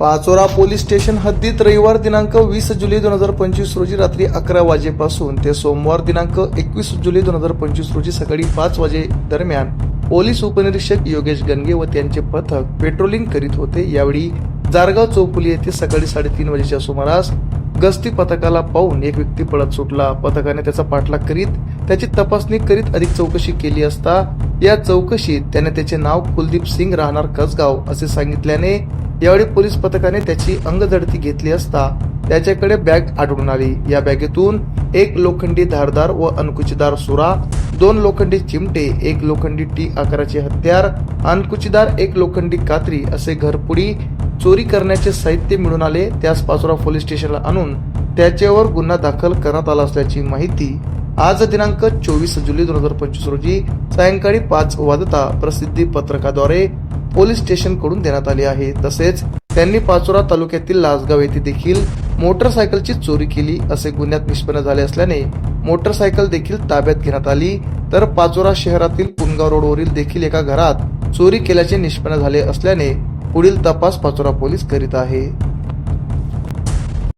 Pachora police station हद्दीत रविवार दिनांक वीस जुलै दोन हजार पंचवीस रोजी रात्री अकरा वाजेपासून ते सोमवार दिनांक एकवीस जुलै दोन हजार पंचवीस रोजी सकाळी पाच वाजे दरम्यान पोलीस उपनिरीक्षक योगेश गंगे व त्यांचे पथक पेट्रोलिंग करीत होते. यावेळी जारगाव चौपुली येथे सकाळी साडेतीन वाजेच्या सुमारास गस्ती पथकाला पाहून एक व्यक्ती पळत सुटला. पथकाने त्याचा पाठलाग करीत त्याची तपासणी करीत अधिक चौकशी केली असता या चौकशीत त्याने त्याचे नाव कुलदीप सिंग राहणार कसगाव असे सांगितल्याने यावेळी पोलीस पथकाने त्याची अंगझडती घेतली असता त्याच्याकडे बॅग आढळून आली. या बॅगेतून एक लोखंडी धारदार व अणकुचीदार सुरा दोन लोखंडी चिमटे एक लोखंडी टी आकाराचे हत्यार अणकुचीदार एक लोखंडी कात्री असे घरपुडी चोरी करण्याचे साहित्य मिळून आले. त्यास पाचोरा पोलीस स्टेशनला आणून त्याच्यावर गुन्हा दाखल करण्यात आला असल्याची माहिती आज दिनांक चोवीस जुलै दोन हजार पंचवीस रोजी सायंकाळी पाच वाजता प्रसिद्धी पत्रकाद्वारे पोलीस स्टेशनकडून देण्यात आली आहे. तसेच त्यांनी पाचोरा तालुक्यातील लासगाव येथे देखील मोटरसायकलची चोरी केली असे गुन्ह्यात निष्पन्न झाले असल्याने मोटरसायकल देखील ताब्यात घेण्यात आली. तर पाचोरा शहरातील पुनगाव रोडवरील देखील एका घरात चोरी केल्याचे निष्पन्न झाले असल्याने पुढील तपास पाचोरा पोलीस करीत आहे.